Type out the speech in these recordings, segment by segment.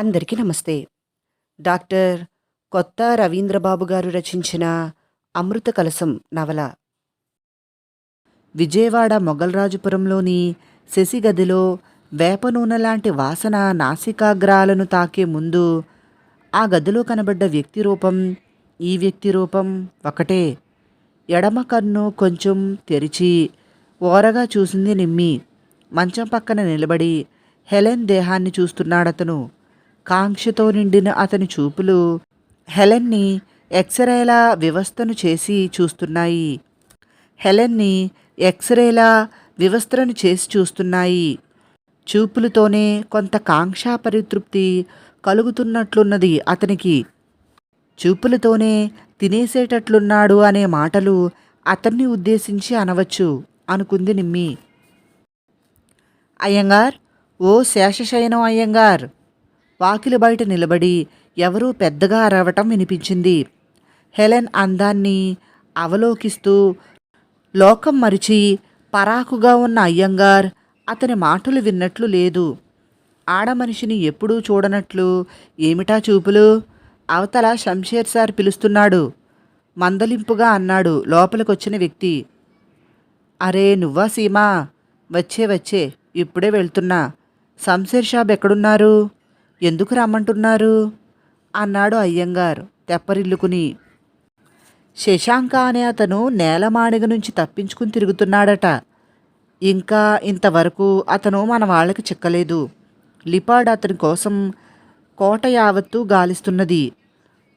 అందరికీ నమస్తే. డాక్టర్ కొత్త రవీంద్రబాబు గారు రచించిన అమృత కలసం నవల. విజయవాడ మొగల్రాజుపురంలోని శశిగదిలో వేప నూనె లాంటి వాసన నాసికాగ్రాలను తాకే ముందు ఆ గదిలో కనబడ్డ వ్యక్తి రూపం ఈ వ్యక్తి రూపం ఒకటే. ఎడమ కన్ను కొంచెం తెరిచి ఓరగా చూసింది నిమ్మి. మంచం పక్కన నిలబడి హెలెన్ దేహాన్ని చూస్తున్నాడతను. కాంక్షతో నిండిన అతని చూపులు హెలెన్ని ఎక్స్రేల వ్యవస్థను చేసి చూస్తున్నాయి. హెలెన్ని ఎక్స్రేల వ్యవస్థను చేసి చూస్తున్నాయి. చూపులతోనే కొంత కాంక్షా పరితృప్తి కలుగుతున్నట్లున్నది అతనికి. చూపులతోనే తినేసేటట్లున్నాడు అనే మాటలు అతన్ని ఉద్దేశించి అనవచ్చు అనుకుంది నిమ్మి. అయ్యంగార్ ఓ శేషశయనం అయ్యంగార్! వాకిలి బయట నిలబడి ఎవరూ పెద్దగా అరవటం వినిపించింది. హెలెన్ అందాన్ని అవలోకిస్తూ లోకం మరిచి పరాకుగా ఉన్న అయ్యంగార్ అతని మాటలు విన్నట్లు లేదు. ఆడమనిషిని ఎప్పుడూ చూడనట్లు ఏమిటా చూపులు? అవతల శంషేర్ సార్ పిలుస్తున్నాడు. మందలింపుగా అన్నాడు లోపలికొచ్చిన వ్యక్తి. అరే నువ్వా సీమా? వచ్చే వచ్చే ఇప్పుడే వెళ్తున్నా. శంషేర్ షాబ్ ఎక్కడున్నారు? ఎందుకు రమ్మంటున్నారు? అన్నాడు అయ్యంగారు తెప్పరిల్లుకుని. శశాంక అనే అతను నేలమాడిగ నుంచి తప్పించుకుని తిరుగుతున్నాడట. ఇంకా ఇంతవరకు అతను మన వాళ్ళకి చిక్కలేదు. లిపాడ్ అతని కోసం కోట యావత్తు గాలిస్తున్నది.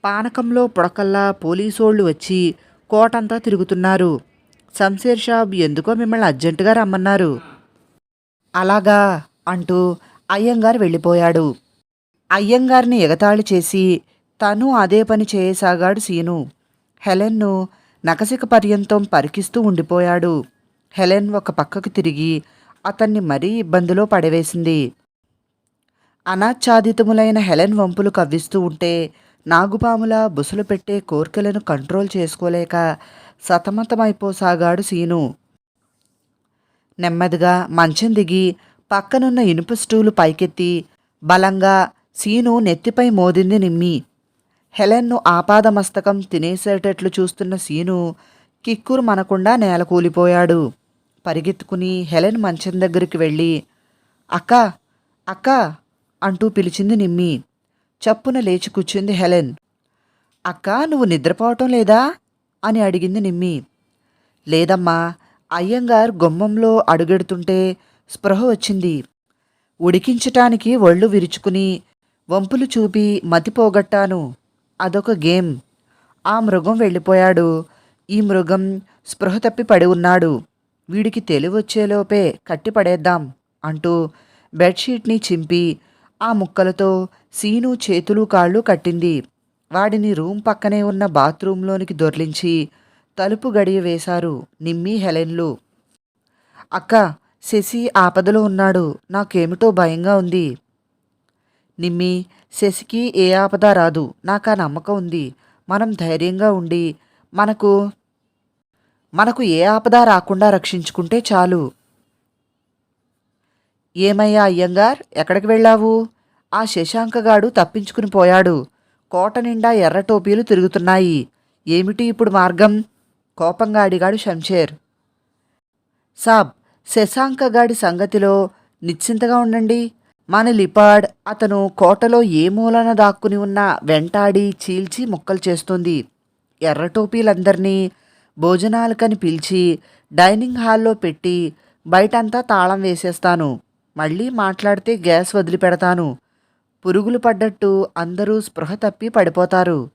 పానకంలో పొడకల్లా పోలీసోళ్ళు వచ్చి కోటంతా తిరుగుతున్నారు. శంషేర్ షాబ్ ఎందుకో మిమ్మల్ని అర్జెంటుగా రమ్మన్నారు. అలాగా అంటూ అయ్యంగారు వెళ్ళిపోయాడు. అయ్యంగారిని ఎగతాళి చేసి తను అదే పని చేయసాగాడు సీను. హెలెన్ను నకసిక పర్యంతం పరికిస్తూ ఉండిపోయాడు. హెలెన్ ఒక పక్కకు తిరిగి అతన్ని మరీ ఇబ్బందిలో పడవేసింది. అనాచ్ఛాదితములైన హెలెన్ వంపులు కవ్విస్తూ ఉంటే నాగుపాముల బుసలు పెట్టే కోర్కెలను కంట్రోల్ చేసుకోలేక సతమతమైపోసాగాడు సీను. నెమ్మదిగా మంచం దిగి పక్కనున్న ఇనుప స్టూలు పైకెత్తి బలంగా సీను నెత్తిపై మోదింది నిమ్మి. హెలెన్ను ఆపాదమస్తకం తినేసేటట్లు చూస్తున్న సీను కిక్కురు మనకుండా నేల కూలిపోయాడు పరిగెత్తుకుని హెలెన్ మంచం దగ్గరికి వెళ్ళి అక్క అక్క అంటూ పిలిచింది నిమ్మి. చప్పున లేచి కూర్చుంది హెలెన్. అక్క నువ్వు నిద్రపోవటం లేదా? అని అడిగింది నిమ్మి. లేదమ్మా అయ్యంగార్ గుమ్మంలో అడుగెడుతుంటే స్పృహ వచ్చింది. ఉడికించటానికి ఒళ్ళు విరుచుకుని వంపులు చూపి మతిపోగొట్టాను. అదొక గేమ్. ఆ మృగం వెళ్ళిపోయాడు. ఈ మృగం స్పృహ తప్పి పడి ఉన్నాడు. వీడికి తెలివొచ్చేలోపే కట్టి పడేద్దాం అంటూ బెడ్షీట్ని చింపి ఆ ముక్కలతో సీను చేతులు కాళ్ళు కట్టింది. వాడిని రూమ్ పక్కనే ఉన్న బాత్రూంలోనికి దొర్లించి తలుపు గడియ వేశారు నిమ్మి హెలెన్లు. అక్క శశి ఆపదలో ఉన్నాడు. నాకేమిటో భయంగా ఉంది. నిమ్మి శశికి ఏ ఆపద రాదు. నాకు ఆ నమ్మకం ఉంది. మనం ధైర్యంగా ఉండి మనకు మనకు ఏ ఆపద రాకుండా రక్షించుకుంటే చాలు. ఏమయ్యా అయ్యంగార్? ఎక్కడికి వెళ్ళావు? ఆ శశాంకగాడు తప్పించుకుని పోయాడు. కోట నిండా ఎర్ర టోపీలు తిరుగుతున్నాయి. ఏమిటి ఇప్పుడు మార్గం? కోపంగా అడిగాడు శంషేర్. సాబ్ శశాంకగాడి సంగతిలో నిశ్చింతగా ఉండండి. మన లిపాడ్ అతను కోటలో ఏ మూలన దాక్కుని ఉన్నా వెంటాడి చీల్చి ముక్కలు చేస్తుంది. ఎర్ర టోపీలందరినీ భోజనాలకని పిలిచి డైనింగ్ హాల్లో పెట్టి బయటంతా తాళం వేసేస్తాను. మళ్ళీ మాట్లాడితే గ్యాస్ వదిలిపెడతాను. పురుగులు పడ్డట్టు అందరూ స్పృహ తప్పి పడిపోతారు.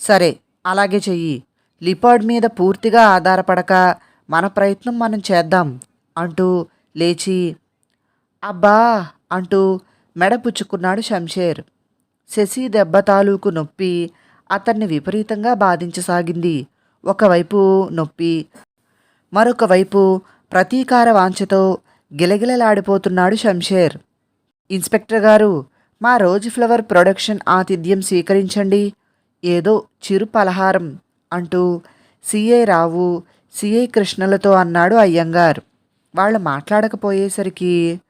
సరే అలాగే చెయ్యి. లిపాడ్ మీద పూర్తిగా ఆధారపడక మన ప్రయత్నం మనం చేద్దాం అంటూ లేచి అబ్బా అంటూ మెడ పుచ్చుకున్నాడు శంషేర్. శశి దెబ్బ తాలూకు నొప్పి అతన్ని విపరీతంగా బాధించసాగింది. ఒకవైపు నొప్పి మరొక వైపు ప్రతీకార వాంఛతో గిలగిలలాడిపోతున్నాడు శంషేర్. ఇన్స్పెక్టర్ గారు మా రోజ్ ఫ్లవర్ ప్రొడక్షన్ ఆతిథ్యం స్వీకరించండి. ఏదో చిరు పలహారం అంటూ సిఐ రావు సిఐ కృష్ణలతో అన్నాడు అయ్యంగార్. వాళ్ళు మాట్లాడకపోయేసరికి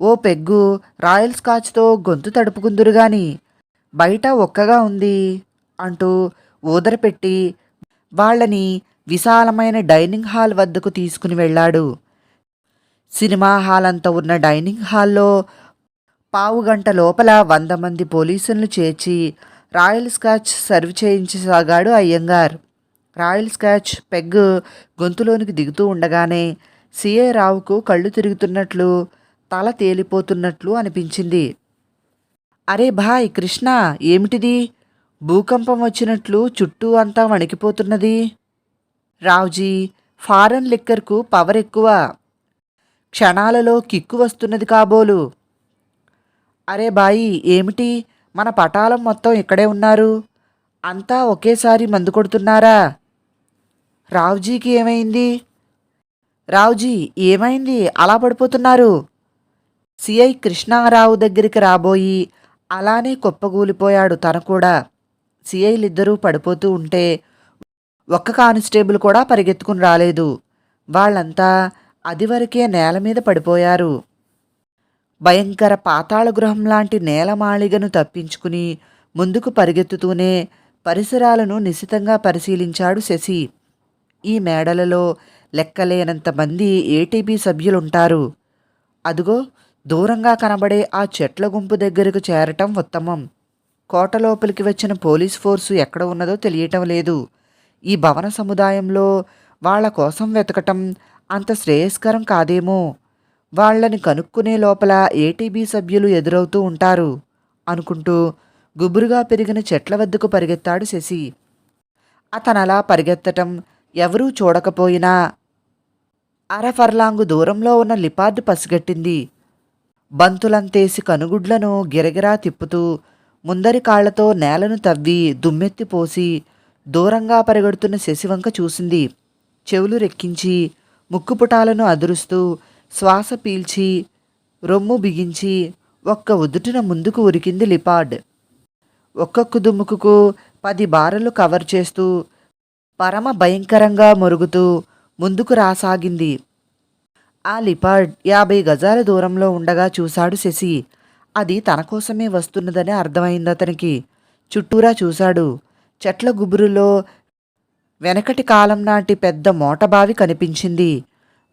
ఓ పెగ్గు రాయల్ స్కాచ్తో గొంతు తడుపుకుందురుగాని బయట ఒక్కగా ఉంది అంటూ ఊదరపెట్టి వాళ్ళని విశాలమైన డైనింగ్ హాల్ వద్దకు తీసుకుని వెళ్ళాడు. సినిమా హాల్ అంత ఉన్న డైనింగ్ హాల్లో పావు గంట లోపల వంద మంది పోలీసులను చేర్చి రాయల్ స్కాచ్ సర్వ్ చేయించసాగాడు అయ్యంగార్. రాయల్ స్కాచ్ పెగ్ గొంతులోనికి దిగుతూ ఉండగానే సిఏ రావుకు కళ్ళు తిరుగుతున్నట్లు తల తేలిపోతున్నట్లు అనిపించింది. అరే భాయ్ కృష్ణ ఏమిటిది? భూకంపం వచ్చినట్లు చుట్టూ అంతా వణికిపోతున్నది. రావుజీ ఫారెన్ లిక్కర్కు పవర్ ఎక్కువ. క్షణాలలో కిక్కు వస్తున్నది కాబోలు. అరే బాయి ఏమిటి? మన పటాలం మొత్తం ఇక్కడే ఉన్నారు. అంతా ఒకేసారి మందు కొడుతున్నారా? రావుజీకి ఏమైంది? రావుజీ ఏమైంది? అలా పడిపోతున్నారు. సిఐ కృష్ణారావు దగ్గరికి రాబోయి అలానే కుప్పగూలిపోయాడు. తను కూడా సిఐలిద్దరూ పడిపోతూ ఉంటే ఒక్క కానిస్టేబుల్ కూడా పరిగెత్తుకుని రాలేదు. వాళ్ళంతా అదివరకే నేల మీద పడిపోయారు. భయంకర పాతాళ గృహం లాంటి నేలమాళిగను తప్పించుకుని ముందుకు పరిగెత్తుతూనే పరిసరాలను నిశితంగా పరిశీలించాడు శశి. ఈ మేడలలో లెక్కలేనంత మంది ఏటీపీ సభ్యులుంటారు. అదుగో దూరంగా కనబడే ఆ చెట్ల గుంపు దగ్గరకు చేరటం ఉత్తమం. కోట లోపలికి వచ్చిన పోలీస్ ఫోర్సు ఎక్కడ ఉన్నదో తెలియటం లేదు. ఈ భవన సముదాయంలో వాళ్ళ కోసం వెతకటం అంత శ్రేయస్కరం కాదేమో. వాళ్ళని కనుక్కునే లోపల ఏటీబీ సభ్యులు ఎదురవుతూ ఉంటారు అనుకుంటూ గుబురుగా పెరిగిన చెట్ల వద్దకు పరిగెత్తాడు శశి. అతనలా పరిగెత్తటం ఎవరూ చూడకపోయినా అరఫర్లాంగు దూరంలో ఉన్న లిపార్డు పసిగట్టింది. బంతులంతేసి కనుగుడ్లను గిరగిరా తిప్పుతూ ముందరి కాళ్ళతో నేలను తవ్వి దుమ్మెత్తిపోసి దూరంగా పరిగెడుతున్న శశివంక చూసింది. చెవులు రెక్కించి ముక్కుపుటాలను అదురుస్తూ శ్వాస పీల్చి రొమ్ము బిగించి ఒక్క ఉదుటిన ముందుకు ఉరికింది లిపార్డ్ ఒక్కొక్క దుమ్ముకు పది బారలు కవర్ చేస్తూ పరమ భయంకరంగా మొరుగుతూ ముందుకు రాసాగింది. ఆ లిపార్డ్ యాభై గజాల దూరంలో ఉండగా చూశాడు శశి. అది తన కోసమే వస్తున్నదని అర్థమైంది అతనికి. చుట్టూరా చూశాడు. చెట్ల గుబురులో వెనకటి కాలం నాటి పెద్ద మోటబావి కనిపించింది.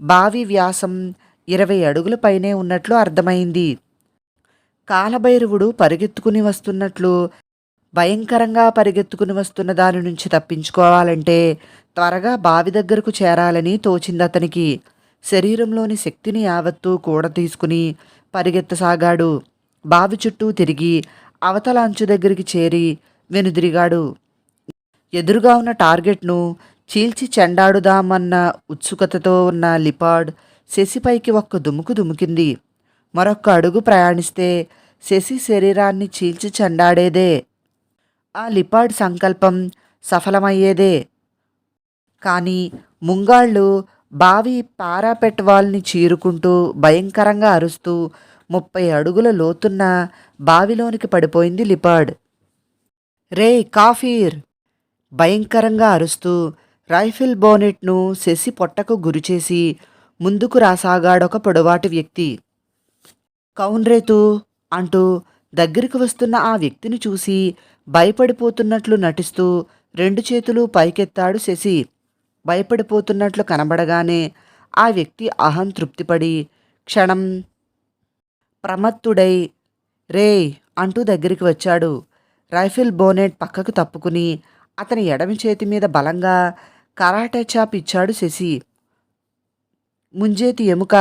బావి వ్యాసం ఇరవై అడుగుల పైనే ఉన్నట్లు అర్థమైంది. కాలభైరవుడు పరిగెత్తుకుని వస్తున్నట్లు భయంకరంగా పరిగెత్తుకుని వస్తున్న దాని నుంచి తప్పించుకోవాలంటే త్వరగా బావి దగ్గరకు చేరాలని తోచింది అతనికి. శరీరంలోని శక్తిని యావత్తూ కూడ తీసుకుని పరిగెత్తసాగాడు. బావి చుట్టూ తిరిగి అవతల అంచు దగ్గరికి చేరి వెనుదిరిగాడు. ఎదురుగా ఉన్న టార్గెట్ను చీల్చి చెండాడుదామన్న ఉత్సుకతతో ఉన్న లిపార్డ్ శశిపైకి ఒక్క దుముకు దుముకింది. మరొక్క అడుగు ప్రయాణిస్తే శశి శరీరాన్ని చీల్చి చెండాడేదే. ఆ లిపార్డ్ సంకల్పం సఫలమయ్యేదే. కానీ ముంగాళ్ళు బావి పారాపెట్ వాల్ని చీరుకుంటూ భయంకరంగా అరుస్తూ ముప్పై అడుగుల లోతున్న బావిలోనికి పడిపోయింది లిపార్డ్ రే కాఫీర్! భయంకరంగా అరుస్తూ రైఫిల్ బోనెట్ను శశి పొట్టకు గురిచేసి ముందుకు రాసాగాడొక పొడవాటి వ్యక్తి. కౌన్రేతు అంటూ దగ్గరికి వస్తున్న ఆ వ్యక్తిని చూసి భయపడిపోతున్నట్లు నటిస్తూ రెండు చేతులు పైకెత్తాడు శశి. భయపడిపోతున్నట్లు కనబడగానే ఆ వ్యక్తి అహం తృప్తిపడి క్షణం ప్రమత్తుడై రే అంటూ దగ్గరికి వచ్చాడు. రైఫిల్ బోనెట్ పక్కకు తప్పుకుని అతని ఎడమి చేతి మీద బలంగా కరాటే చాప్ ఇచ్చాడు శశి. ముంజేతి ఎముక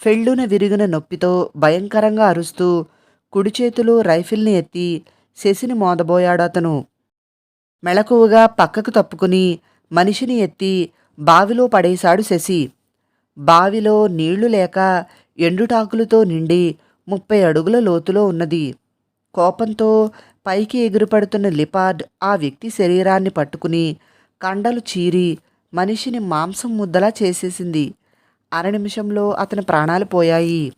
ఫెళ్ళున విరిగిన నొప్పితో భయంకరంగా అరుస్తూ కుడి చేతులు రైఫిల్ని ఎత్తి శశిని మోదబోయాడు అతను. మెళకువగా పక్కకు తప్పుకుని మనిషిని ఎత్తి బావిలో పడేశాడు శశి. బావిలో నీళ్ళు లేక ఎండుటాకులతో నిండి ముప్పై అడుగుల లోతులో ఉన్నది. కోపంతో పైకి ఎగురుపడుతున్న లిపార్డ్ ఆ వ్యక్తి శరీరాన్ని పట్టుకుని కండలు చీరి మనిషిని మాంసం ముద్దలా చేసేసింది. అర నిమిషంలో అతని ప్రాణాలు పోయాయి.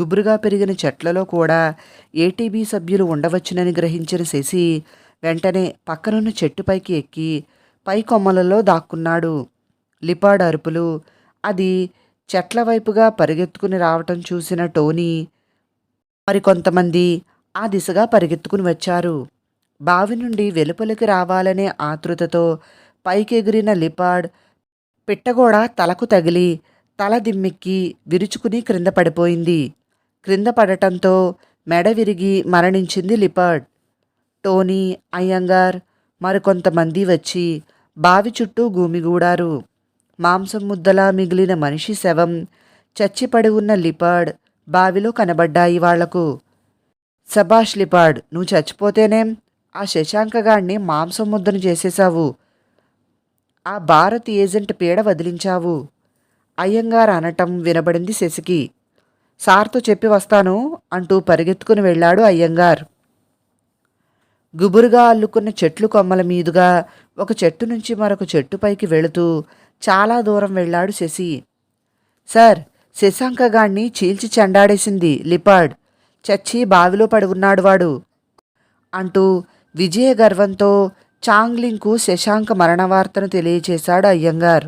గుబురుగా పెరిగిన చెట్లలో కూడా ఏటీబీ సభ్యులు ఉండవచ్చునని గ్రహించిన శశి వెంటనే పక్కనున్న చెట్టుపైకి ఎక్కి పై కొమ్మలలో దాక్కున్నాడు. లిపాడ్ అరుపులు అది చెట్ల వైపుగా పరిగెత్తుకుని రావటం చూసిన టోనీ మరికొంతమంది ఆ దిశగా పరిగెత్తుకుని వచ్చారు. బావి నుండి వెలుపలికి రావాలనే ఆతృతతో పైకెగిరిన లిపాడ్ పిట్టగోడ తలకు తగిలి తల దిమ్మిక్కి విరుచుకుని క్రింద పడిపోయింది. క్రింద పడటంతో మెడ విరిగి మరణించింది లిపాడ్. టోనీ అయ్యంగార్ మరికొంతమంది వచ్చి బావి చుట్టూ గూమిగూడారు మాంసం ముద్దలా మిగిలిన మనిషి శవం. చచ్చిపడి ఉన్న లిపాడ్ బావిలో కనబడ్డాయి వాళ్ళకు. సభాష్ లిపాడ్ నువ్వు చచ్చిపోతేనేం ఆ శశాంకగాడిని మాంసం ముద్దను చేసేశావు. ఆ భారత్ ఏజెంట్ పీడ వదిలించావు. అయ్యంగారు అనటం వినబడింది శశికి. సార్తో చెప్పి వస్తాను అంటూ పరిగెత్తుకుని వెళ్ళాడు అయ్యంగార్. గుబురుగా అల్లుకున్న చెట్లు కొమ్మల మీదుగా ఒక చెట్టు నుంచి మరొక చెట్టుపైకి వెళుతూ చాలా దూరం వెళ్ళాడు శశి. సార్ శశాంకగాణ్ణి చీల్చి చెండాడేసింది లిపాడ్ చచ్చి బావిలో పడి ఉన్నాడు వాడు అంటూ విజయ గర్వంతో చాంగ్లింగ్కు శశాంక మరణ వార్తను తెలియచేశాడు అయ్యంగార్.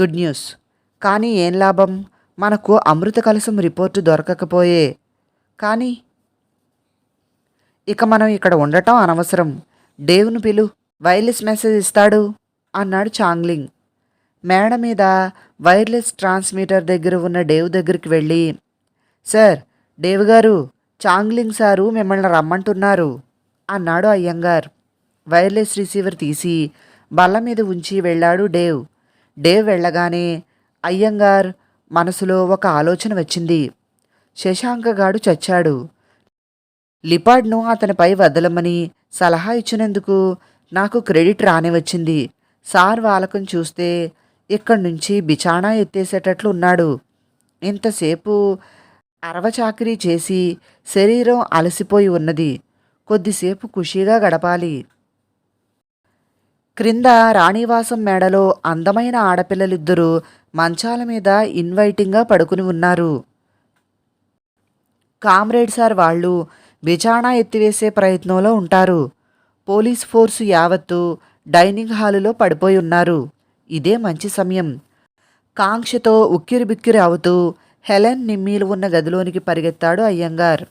Good news. కానీ ఏం లాభం? మనకు అమృత కలసం రిపోర్టు దొరకకపోయే. కానీ ఇక మనం ఇక్కడ ఉండటం అనవసరం. డేవ్ను పిలు వైర్లెస్ మెసేజ్ ఇస్తాడు? అన్నాడు చాంగ్లింగ్. మేడ మీద వైర్లెస్ ట్రాన్స్మిటర్ దగ్గర ఉన్న డేవ్ దగ్గరికి వెళ్ళి సార్ డేవ్ గారు చాంగ్లింగ్ సారు మిమ్మల్ని రమ్మంటున్నారు అన్నాడు అయ్యంగార్. వైర్లెస్ రిసీవర్ తీసి బల్ల మీద ఉంచి వెళ్ళాడు డేవ్. డేవ్ వెళ్ళగానే అయ్యంగార్ మనసులో ఒక ఆలోచన వచ్చింది. శశాంకగాడు చచ్చాడు. లిపాడ్ను అతనిపై వదలమని సలహా ఇచ్చినందుకు నాకు క్రెడిట్ రానే వచ్చింది సార్ వాలకం చూస్తే ఇక్కడి నుంచి బిచాణా ఎత్తేసేటట్లు ఉన్నాడు. ఇంతసేపు అరవచాకరీ చేసి శరీరం అలసిపోయి ఉన్నది. కొద్దిసేపు ఖుషీగా గడపాలి. క్రింద రాణివాసం మేడలో అందమైన ఆడపిల్లలిద్దరూ మంచాల మీద ఇన్వైటింగ్గా పడుకుని ఉన్నారు. కామ్రేడ్ సార్ వాళ్ళు బిచాణా ఎత్తివేసే ప్రయత్నంలో ఉంటారు. పోలీస్ ఫోర్సు యావత్తు డైనింగ్ హాలులో పడిపోయి ఉన్నారు. ఇదే మంచి సమయం. కాంక్షతో ఉక్కిరి బిక్కిరి అవుతూ హెలెన్ నిమ్మీలు ఉన్న గదిలోనికి పరిగెత్తాడు అయ్యంగార్.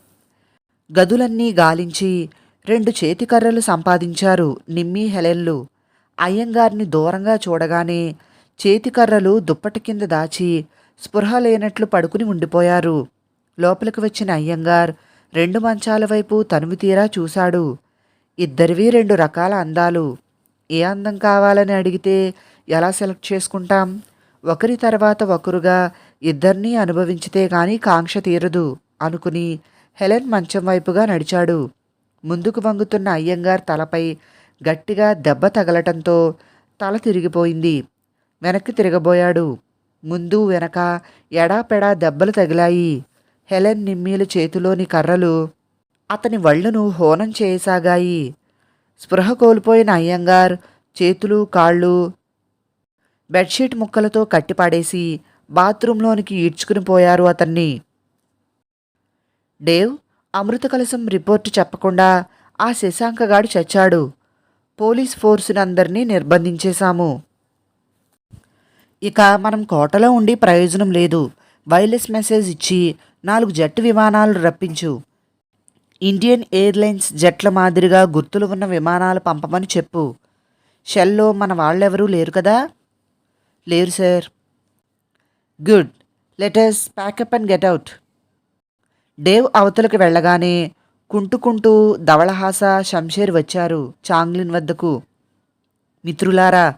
గదులన్నీ గాలించి రెండు చేతికర్రలు సంపాదించారు నిమ్మీ హెలెన్లు. అయ్యంగార్ని దూరంగా చూడగానే చేతికర్రలు దుప్పటి కింద దాచి స్పృహ లేనట్లు పడుకుని ఉండిపోయారు. లోపలికి వచ్చిన అయ్యంగార్ రెండు మంచాల వైపు తనువు తీరా చూశాడు. ఇద్దరివి రెండు రకాల అందాలు. ఏ అందం కావాలని అడిగితే ఎలా సెలెక్ట్ చేసుకుంటాం? ఒకరి తర్వాత ఒకరుగా ఇద్దరినీ అనుభవించితే గాని కాంక్ష తీరదు అనుకుని హెలెన్ మంచం వైపుగా నడిచాడు. ముందుకు వంగుతున్న అయ్యంగార్ తలపై గట్టిగా దెబ్బ తగలటంతో తల తిరిగిపోయింది. వెనక్కి తిరగబోయాడు. ముందు వెనక ఎడాపెడా దెబ్బలు తగిలాయి. హెలెన్ నిమ్మీల చేతిలోని కర్రలు అతని వళ్ళును హోనం చేయసాగాయి. స్పృహ కోల్పోయిన అయ్యంగార్ చేతులు కాళ్ళు బెడ్షీట్ ముక్కలతో కట్టిపాడేసి బాత్రూంలోనికి ఈడ్చుకుని పోయారు అతన్ని. డేవ్ అమృత కలసం రిపోర్టు చెప్పకుండా ఆ శశాంకగాడు చచ్చాడు. పోలీస్ ఫోర్సునందరినీ నిర్బంధించేశాము. ఇక మనం కోటలో ఉండి ప్రయోజనం లేదు. వైర్లెస్ మెసేజ్ ఇచ్చి నాలుగు జట్టు విమానాలు రప్పించు. ఇండియన్ ఎయిర్లైన్స్ జట్ల మాదిరిగా గుర్తులు ఉన్న విమానాలు పంపమని చెప్పు. షెల్లో మన వాళ్ళెవరూ లేరు కదా? లేరు sir. Good. Letters pack up and get out. Dave అవతలకు వెళ్ళగానే కుంటుకుంటూ ధవళహాస షంషేర్ వచ్చారు చాంగ్లిన్ వద్దకు. మిత్రులారా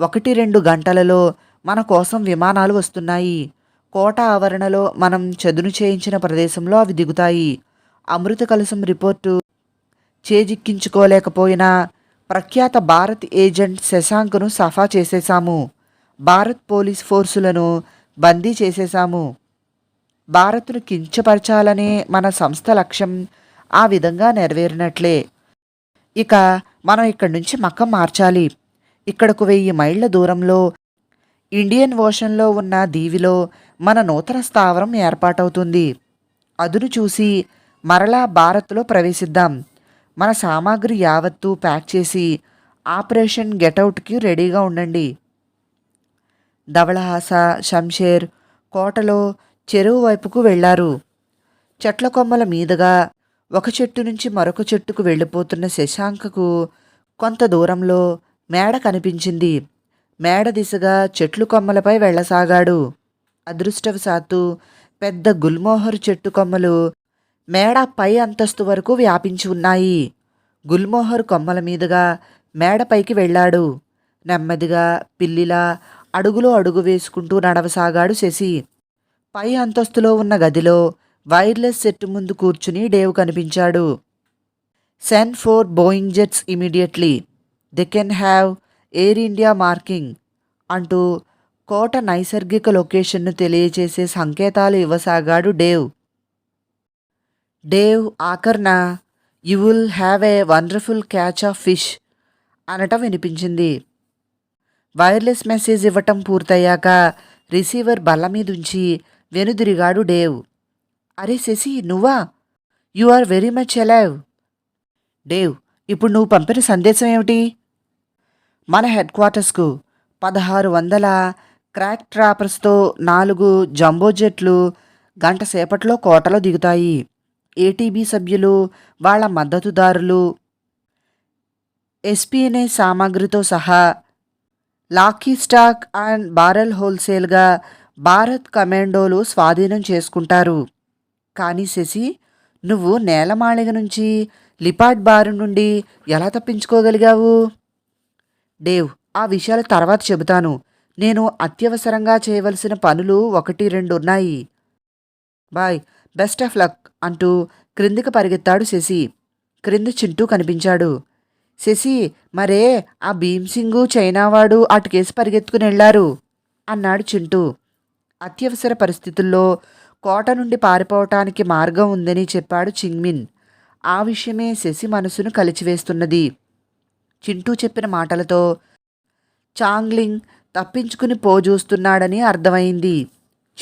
ఒకటి రెండు గంటలలో మన కోసం విమానాలు వస్తున్నాయి. కోట ఆవరణలో మనం చదును చేయించిన ప్రదేశంలో అవి దిగుతాయి. అమృత కలసం రిపోర్టు చేజిక్కించుకోలేకపోయినా ప్రఖ్యాత భారత్ ఏజెంట్ శశాంక్ను సఫా చేసేశాము. భారత్ పోలీస్ ఫోర్సులను బందీ చేసేశాము. భారత్ను కించపరచాలనే మన సంస్థ లక్ష్యం ఆ విధంగా నెరవేరినట్లే. ఇక మనం ఇక్కడి నుంచి మక్కం మార్చాలి. ఇక్కడకు వెయ్యి మైళ్ళ దూరంలో ఇండియన్ ఓషన్లో ఉన్న దీవిలో మన నూతన స్థావరం ఏర్పాటవుతుంది. అదును చూసి మరలా భారత్లో ప్రవేశిద్దాం. మన సామాగ్రి యావత్తు ప్యాక్ చేసి ఆపరేషన్ గెటౌట్కి రెడీగా ఉండండి. ధవళహాస శంషేర్ కోటలో చెరువు వైపుకు వెళ్ళారు. చెట్ల కొమ్మల మీదుగా ఒక చెట్టు నుంచి మరొక చెట్టుకు వెళ్ళిపోతున్న శశాంకకు కొంత దూరంలో మేడ కనిపించింది. మేడ దిశగా చెట్లు కొమ్మలపై వెళ్ళసాగాడు. అదృష్టవశాత్తు పెద్ద గుల్మోహర్ చెట్టు కొమ్మలు మేడ పై అంతస్తు వరకు వ్యాపించి ఉన్నాయి. గుల్మోహర్ కొమ్మల మీదుగా మేడపైకి వెళ్ళాడు. నెమ్మదిగా పిల్లిలా అడుగులో అడుగు వేసుకుంటూ నడవసాగాడు శశి. పై అంతస్తులో ఉన్న గదిలో వైర్లెస్ సెట్ ముందు కూర్చుని డేవ్ కనిపించాడు. Send four Boeing jets immediately. They can have Air India marking అంటూ కోట నైసర్గిక లొకేషన్ను తెలియజేసే సంకేతాలు ఇవ్వసాగాడు Dave. Dave ఆఖర్న you will have a wonderful catch of fish అనటం వినిపించింది. వైర్లెస్ మెసేజ్ ఇవ్వటం పూర్తయ్యాక రిసీవర్ బల్ల మీదుంచి వెనుదిరిగాడు డేవ్ అరే శశి నువ్వా? You are very much alive Dave ఇప్పుడు నువ్వు పంపిన సందేశం ఏమిటి? మన హెడ్ క్వార్టర్స్కు పదహారు వందల క్రాక్ ట్రాపర్స్తో నాలుగు జంబో జెట్లు గంట సేపట్లో కోటలో దిగుతాయి. ఏటీబీ సభ్యులు వాళ్ళ మద్దతుదారులు ఎస్పీఎన్ఏ సామాగ్రితో సహా లాకీ స్టాక్ అండ్ బారెల్ హోల్సేల్గా భారత్ కమాండోలు స్వాధీనం చేసుకుంటారు. కానీ శశి నువ్వు నేలమాళిగ నుంచి లిపాడ్ బారు నుండి ఎలా తప్పించుకోగలిగావు? డేవ్ ఆ విషయాలు తర్వాత చెబుతాను. నేను అత్యవసరంగా చేయవలసిన పనులు ఒకటి రెండు ఉన్నాయి బాయ్ బెస్ట్ ఆఫ్ లక్. అంటూ క్రిందికి పరిగెత్తాడు శశి. క్రింద చింటూ కనిపించాడు. శశి మరే ఆ భీమ్సింగు చైనావాడు అటుకేసి పరిగెత్తుకుని వెళ్ళారు అన్నాడు చింటూ. అత్యవసర పరిస్థితుల్లో కోట నుండి పారిపోవటానికి మార్గం ఉందని చెప్పాడు చింగ్మిన్. ఆ విషయమే శశి మనసును కలిచివేస్తున్నది చింటూ చెప్పిన మాటలతో చాంగ్లింగ్ తప్పించుకుని పోజూస్తున్నాడని అర్థమైంది.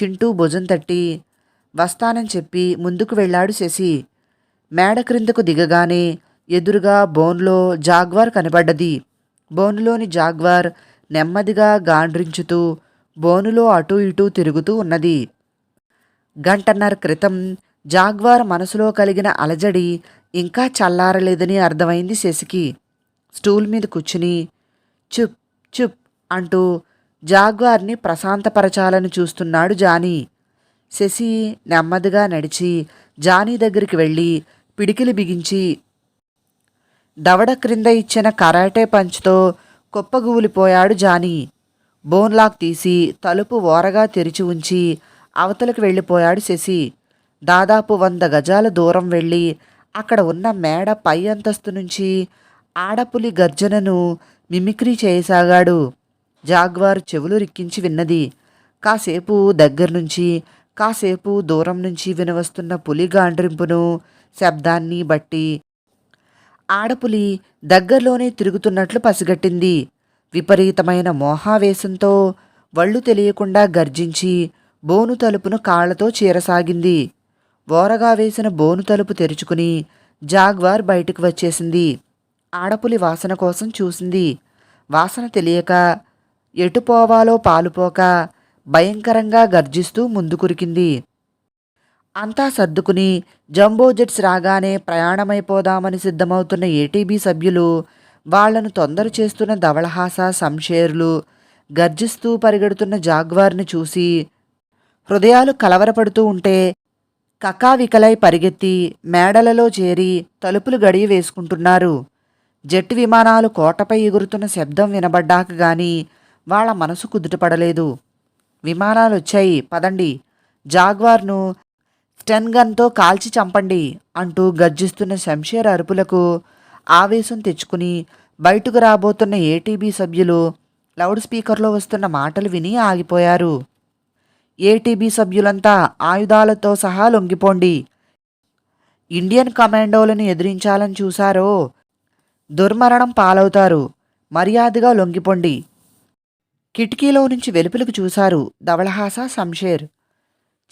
చింటూ భుజం తట్టి వస్తానని చెప్పి ముందుకు వెళ్ళాడు శశి. మేడ క్రిందకు దిగగానే ఎదురుగా బోన్లో జాగ్వార్ కనబడ్డది. బోనులోని జాగ్వార్ నెమ్మదిగా గాండ్రించుతూ బోనులో అటూ ఇటూ తిరుగుతూ ఉన్నది. గంటన్నర క్రితం జాగ్వార్ మనసులో కలిగిన అలజడి ఇంకా చల్లారలేదని అర్థమైంది శశికి. స్టూల్ మీద కూర్చుని చుప్ చుప్ అంటూ జాగ్వార్ని ప్రశాంతపరచాలని చూస్తున్నాడు జానీ. శశి నెమ్మదిగా నడిచి జానీ దగ్గరికి వెళ్ళి పిడికిలి బిగించి దవడ క్రింద ఇచ్చిన కరాటే పంచ్తో కుప్పగూలిపోయాడు జానీ. బోన్లాక్ తీసి తలుపు ఓరగా తెరిచి ఉంచి అవతలకు వెళ్ళిపోయాడు శశి. దాదాపు వంద గజాల దూరం వెళ్ళి అక్కడ ఉన్న మేడ పై అంతస్తు నుంచి ఆడపులి గర్జనను మిమిక్రీ చేయసాగాడు. జాగ్వార్ చెవులు రిక్కించి విన్నది. కాసేపు దగ్గర నుంచి కాసేపు దూరం నుంచి వినవస్తున్న పులి గాండ్రింపును శబ్దాన్ని బట్టి ఆడపులి దగ్గరలోనే తిరుగుతున్నట్లు పసిగట్టింది. విపరీతమైన మోహావేశంతో వళ్ళు తెలియకుండా గర్జించి బోను తలుపును కాళ్ళతో చీరసాగింది. ఓరగా వేసిన బోను తలుపు తెరుచుకుని జాగ్వార్ బయటకు వచ్చేసింది. ఆడపులి వాసన కోసం చూసింది. వాసన తెలియక ఎటు పోవాలో పాలుపోక భయంకరంగా గర్జిస్తూ ముందుకురికింది. అంతా సర్దుకుని జంబో జెట్స్ రాగానే ప్రయాణమైపోదామని సిద్ధమవుతున్న ఏటీబీ సభ్యులు వాళ్ళను తొందర చేస్తున్న ధవళహాస సంషేర్లు గర్జిస్తూ పరిగెడుతున్న జాగ్వార్ని చూసి హృదయాలు కలవరపడుతూ ఉంటే కకావికలై పరిగెత్తి మేడలలో చేరి తలుపులు గడియ వేసుకుంటున్నారు. జెట్ విమానాలు కోటపై ఎగురుతున్న శబ్దం వినబడ్డాక గాని వాళ్ళ మనసు కుదుటపడలేదు. విమానాలు వచ్చాయి పదండి. జాగ్వార్ను స్టెన్ గన్తో కాల్చి చంపండి అంటూ గర్జిస్తున్న శంషేర్ అరుపులకు ఆవేశం తెచ్చుకుని బయటకు రాబోతున్న ఏటీబీ సభ్యులు లౌడ్ స్పీకర్లో వస్తున్న మాటలు విని ఆగిపోయారు. ఏటీబీ సభ్యులంతా ఆయుధాలతో సహా లొంగిపోండి. ఇండియన్ కమాండోలను ఎదిరించాలని చూశారో? దుర్మరణం పాలవుతారు. మర్యాదగా లొంగిపోండి. కిటికీలో నుంచి వెలుపలకు చూశారు ధవళహాస శంషేర్.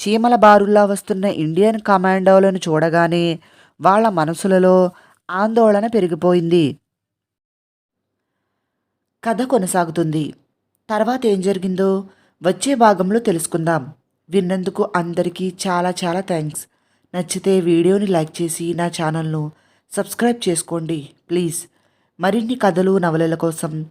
చీమల బారుల్లా వస్తున్న ఇండియన్ కమాండోలను చూడగానే వాళ్ళ మనసులలో ఆందోళన పెరిగిపోయింది. కథ కొనసాగుతుంది. తర్వాత ఏం జరిగిందో వచ్చే భాగంలో తెలుసుకుందాం. విన్నందుకు అందరికీ చాలా చాలా థ్యాంక్స్. నచ్చితే వీడియోని లైక్ చేసి నా ఛానల్ను సబ్స్క్రైబ్ చేసుకోండి ప్లీజ్. మరిన్ని కథలు నవలల కోసం